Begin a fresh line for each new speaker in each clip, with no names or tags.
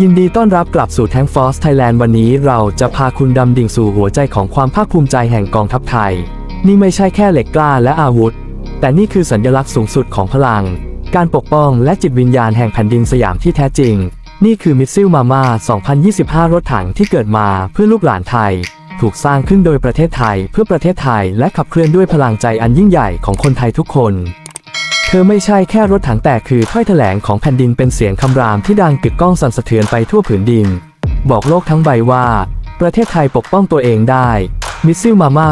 ยินดีต้อนรับกลับสู่แทงฟอสไทยแลนด์วันนี้เราจะพาคุณดำดิ่งสู่หัวใจของความภาคภูมิใจแห่งกองทัพไทย นี่ไม่ใช่แค่เหล็กกล้าและอาวุธ แต่นี่คือสัญลักษณ์สูงสุดของพลัง การปกป้องและจิตวิญญาณแห่งแผ่นดินสยามที่แท้จริง นี่คือมิสซิลมาม่า 2025 รถถังที่เกิดมาเพื่อลูกหลานไทย ถูกสร้างขึ้นโดยประเทศไทยเพื่อประเทศไทยและขับเคลื่อนด้วยพลังใจอันยิ่งใหญ่ของคนไทยทุกคน ธอไม่ใช่แค่รถถังแตกคือถ้อยแถลงของแผ่นดินเป็นเสียงคำรามที่ดังกึกก้องสั่นสะเทือนไปทั่วผืนดิน บอกโลกทั้งใบว่า ประเทศไทยปกป้องตัวเองได้มิสซิลมาม่า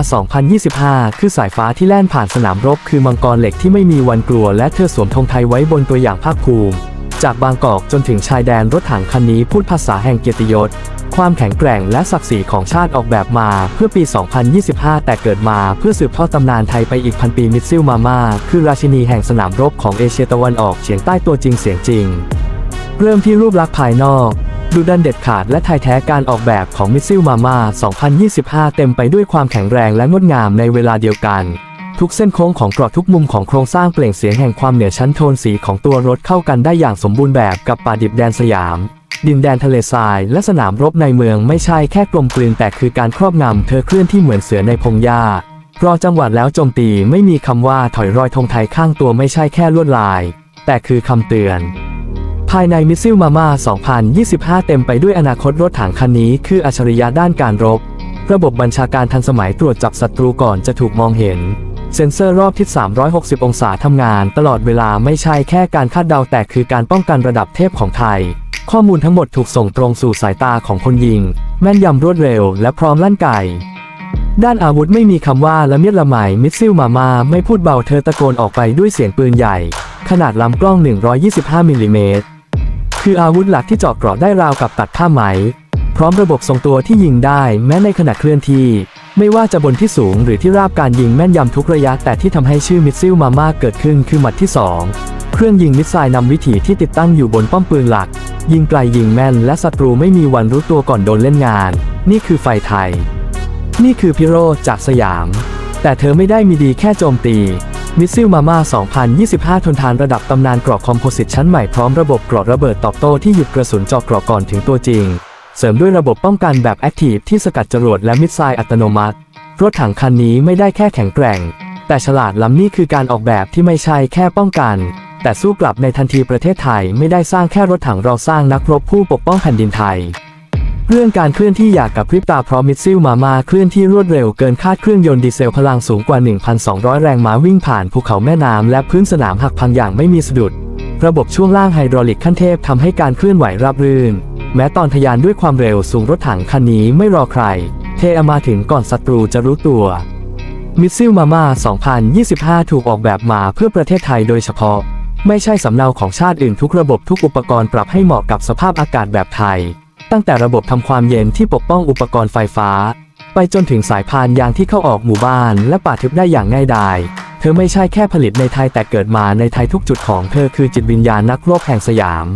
2025 คือสายฟ้าที่แล่นผ่านสนามรบ คือมังกรเหล็กที่ไม่มีวันกลัว และเธอสวมธงไทยไว้บนตัวอย่างภาคภูมิ จากบางกอกจนถึงชายแดนรถถังคันนี้พูดภาษาแห่งเกียรติยศ ความแข็งแกร่งและศักดิ์ศรีของชาติออกแบบมาเพื่อปี 2025 แต่เกิดมาเพื่อสืบทอดตำนานไทยไปอีกพันปีมิสซิลมาม่าคือราชินีแห่งสนามรบของเอเชียตะวันออกเฉียงใต้ตัวจริงเสียงจริง เริ่มที่รูปลักษณ์ภายนอกดูดันเด็ดขาดและไทยแท้การออกแบบของมิสซิลมาม่า2025 เต็มไปด้วยความแข็งแรงและงดงามในเวลาเดียวกัน ทุกเส้นโค้งของกรอบทุกมุมของโครงสร้างเปล่งเสียงแห่งความเหนือชั้นโทนสีของตัวรถเข้ากันได้อย่างสมบูรณ์แบบกับป่าดิบแดนสยาม ดินแดนทะเลทรายและสนามรบในเมืองไม่ใช่แค่กลมกลืนแต่คือการครอบงำเธอเคลื่อนที่เหมือนเสือในพงหญ้ารอจังหวัดแล้วโจมตีไม่มีคำว่าถอยรอยธงไทยข้างตัวไม่ใช่แค่ลวดลาย แต่คือคำเตือน ภายในมิสซิลมาม่า 2025 เต็มไปด้วยอนาคตรถถังคันนี้คืออัจฉริยะด้านการรบ ระบบบัญชาการทันสมัยตรวจจับศัตรูก่อนจะถูกมองเห็น เซ็นเซอร์รอบทิศ 360 องศาทำงานตลอดเวลาไม่ใช่แค่การคาดเดาแต่คือการป้องกันระดับเทพของไทย ข้อมูลทั้งหมดถูกส่งตรงสู่สายตาของคนยิง แม่นยำรวดเร็วและพร้อมลั่นไกด้านอาวุธไม่มีคำว่าละเมียดละไมมิสซิลมามาไม่พูดเบาเธอตะโกนออกไปด้วยเสียงปืนใหญ่ ขนาดลำกล้อง 125 มิลลิเมตร คืออาวุธหลักที่เจาะเกราะได้ราวกับตัดผ้าไหม พร้อมระบบทรงตัวที่ยิงได้แม้ในขณะเคลื่อนที่ ไม่ว่าจะบนที่สูงหรือที่ราบการยิงแม่นยำทุกระยะ แต่ที่ทำให้ชื่อมิสซิลมาม่าเกิดขึ้นคือหมัดที่ 2 เครื่องยิงมิสไซล์นำวิถีที่ติดตั้งอยู่บนป้อมปืนหลัก ยิงไกลยิงแม่นและศัตรูไม่มีวันรู้ตัวก่อนโดนเล่นงาน นี่คือไฟไทย นี่คือพิโรจากสยาม แต่เธอไม่ได้มีดีแค่โจมตีมิสซิลมาม่า 2025 ทนทานระดับตำนานเกราะคอมโพสิตชั้นใหม่พร้อมระบบเกราะระเบิดตอบโต้ที่หยุดกระสุนเจาะเกราะก่อนถึงตัวจริง เสริมด้วยระบบป้องกันแบบแอคทีฟที่สกัดจรวดและมิสไซล์อัตโนมัติ รถถังคันนี้ไม่ได้แค่แข็งแกร่ง แต่ฉลาดล้ำนี่คือการออกแบบที่ไม่ใช่แค่ป้องกัน แต่สู้กลับในทันทีประเทศไทยไม่ได้สร้างแค่รถถังเราสร้างนักรบผู้ปกป้องแผ่นดินไทย เรื่องการเคลื่อนที่อยากกับพริบตาพราะมิสซิลมามาเคลื่อนที่รวดเร็วเกินคาดเครื่องยนต์ดีเซลพลังสูงกว่า 1,200 แรงม้าวิ่งผ่านภูเขาแม่น้ำและพื้นสนามหักพังอย่างไม่มีสะดุด ระบบช่วงล่างไฮดรอลิกขั้นเทพทำให้การเคลื่อนไหวราบรื่น แม้ตอนทะยานด้วยความเร็วสูงรถถังคันนี้ไม่รอใคร เทอมาถึงก่อนศัตรูจะรู้ตัว มิสซิลมาม่า 2025 ถูกออกแบบมาเพื่อประเทศไทยโดยเฉพาะ ไม่ใช่สำเนาของชาติอื่นทุกระบบทุกอุปกรณ์ปรับให้เหมาะกับสภาพอากาศแบบไทย ตั้งแต่ระบบทำความเย็นที่ปกป้องอุปกรณ์ไฟฟ้า ไปจนถึงสายพานยางที่เข้าออกหมู่บ้าน และป่าทึบได้อย่างง่ายดายเธอไม่ใช่แค่ผลิตในไทยแต่เกิดมาในไทยทุกจุดของเธอคือจิตวิญญาณนักรบแห่งสยาม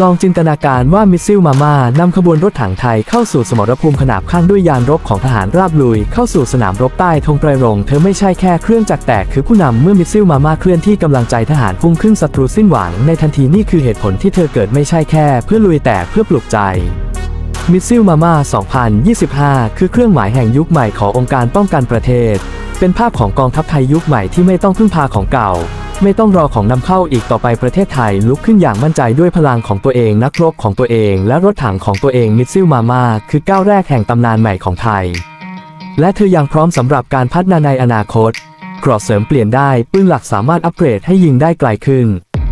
ลองจินตนาการว่ามิสซิลมาม่านำขบวนรถถังไทยเข้าสู่สมรภูมิขนาบข้างด้วยยานรบของทหารราบลุย เข้าสู่สนามรบใต้ธงไตรรงเธอไม่ใช่แค่เครื่องจักรแตกคือผู้นำเมื่อมิสซิลมาม่าเคลื่อนที่กำลังใจทหารพุ่งขึ้นศัตรูสิ้นหวัง ในทันทีนี่คือเหตุผลที่เธอเกิดไม่ใช่แค่ เพื่อลุยแต่เพื่อปลุกใจมิสซิลมาม่า2025 คือเครื่องหมายแห่งยุคใหม่ขององค์การป้องกันประเทศ เป็นภาพของกองทัพไทยยุคใหม่ที่ไม่ต้องพึ่งพาของเก่า ไม่ต้องรอของนำเข้าอีกต่อไปประเทศไทยลุกขึ้นอย่างมั่นใจด้วยพลังของตัวเองนักรบของตัวเองและรถถังของตัวเองมิสซิลมาม่าคือก้าวแรกแห่งตำนานใหม่ของไทย และเธอยังพร้อมสำหรับการพัฒนาในอนาคตกรอบเสริมเปลี่ยนได้ปืนหลักสามารถอัปเกรดให้ยิงได้ไกลขึ้น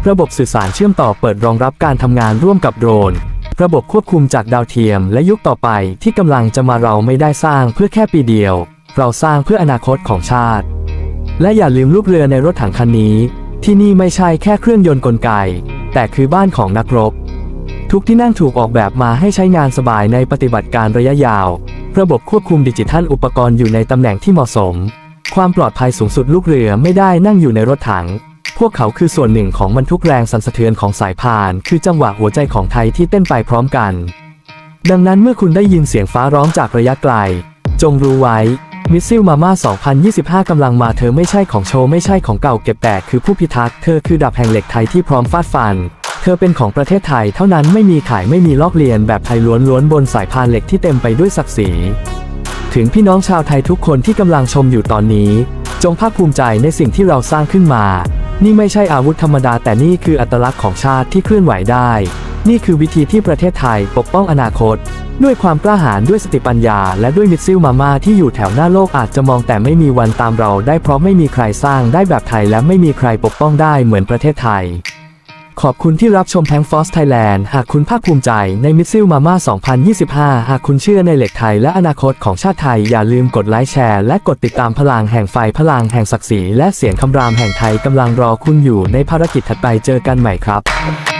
ระบบสื่อสารเชื่อมต่อเปิดรองรับการทำงานร่วมกับโดรน ระบบควบคุมจากดาวเทียมและยุคต่อไปที่กำลังจะมาเราไม่ได้สร้างเพื่อแค่ปีเดียว เราสร้างเพื่ออนาคตของชาติ และอย่าลืมลูกเรือในรถถังคันนี้ ที่นี่ไม่ใช่แค่เครื่องยนต์กลไก แต่คือบ้านของนักรบ ทุกที่นั่งถูกออกแบบมาให้ใช้งานสบายในปฏิบัติการระยะยาว ระบบควบคุมดิจิทัลอุปกรณ์อยู่ในตำแหน่งที่เหมาะสม ความปลอดภัยสูงสุดลูกเรือไม่ได้นั่งอยู่ในรถถัง พวกเขาคือส่วนหนึ่งของบรรทุกแรงสั่นสะเทือนของสายพาน คือจังหวะหัวใจของไทยที่เต้นไปพร้อมกัน ดังนั้นเมื่อคุณได้ยินเสียงฟ้าร้องจากระยะไกล จงรู้ไว้ มิสซิลมาม่า 2025 กำลังมาเธอไม่ใช่ของโชว์ไม่ใช่ของเก่าเก็บแต่คือผู้พิทักษ์ เธอคือดาบแห่งเหล็กไทยที่พร้อมฟาดฟันเธธอเป็นของประเทศไทยเท่านั้นไม่มีขายไม่มีลอกเลียนแบบไทยล้วนๆบนสายพานเหล็กที่เต็มไปด้วยศักดิ์ศรี ถึงพี่น้องชาวไทยทุกคนที่กำลังชมอยู่ตอนนี้ จงภาคภูมิใจในสิ่งที่เราสร้างขึ้นมา นี่ไม่ใช่อาวุธธรรมดาแต่นี่คืออัตลักษณ์ของชาติที่เคลื่อนไหวได้ นี่คือวิธีที่ประเทศไทยปกป้องอนาคต ด้วยความกล้าหาญด้วยสติปัญญา และด้วยมิตซิลมาม่าที่อยู่แถวหน้าโลกอาจจะมองแต่ไม่มีวันตามเราได้เพราะไม่มีใครสร้างได้แบบไทยและไม่มีใครปกป้องได้เหมือนประเทศไทย ขอบคุณที่รับชมแทงฟอสไทยแลนด์หากคุณภาคภูมิใจในมิสซิลมาม่า2025 หากคุณเชื่อในเหล็กไทยและอนาคตของชาติไทยอย่าลืมกดไลค์แชร์และกดติดตามพลังแห่งไฟพลังแห่งศักดิ์ศรีและเสียงคำรามแห่งไทยกำลังรอคุณอยู่ในภารกิจถัดไปเจอกันใหม่ครับ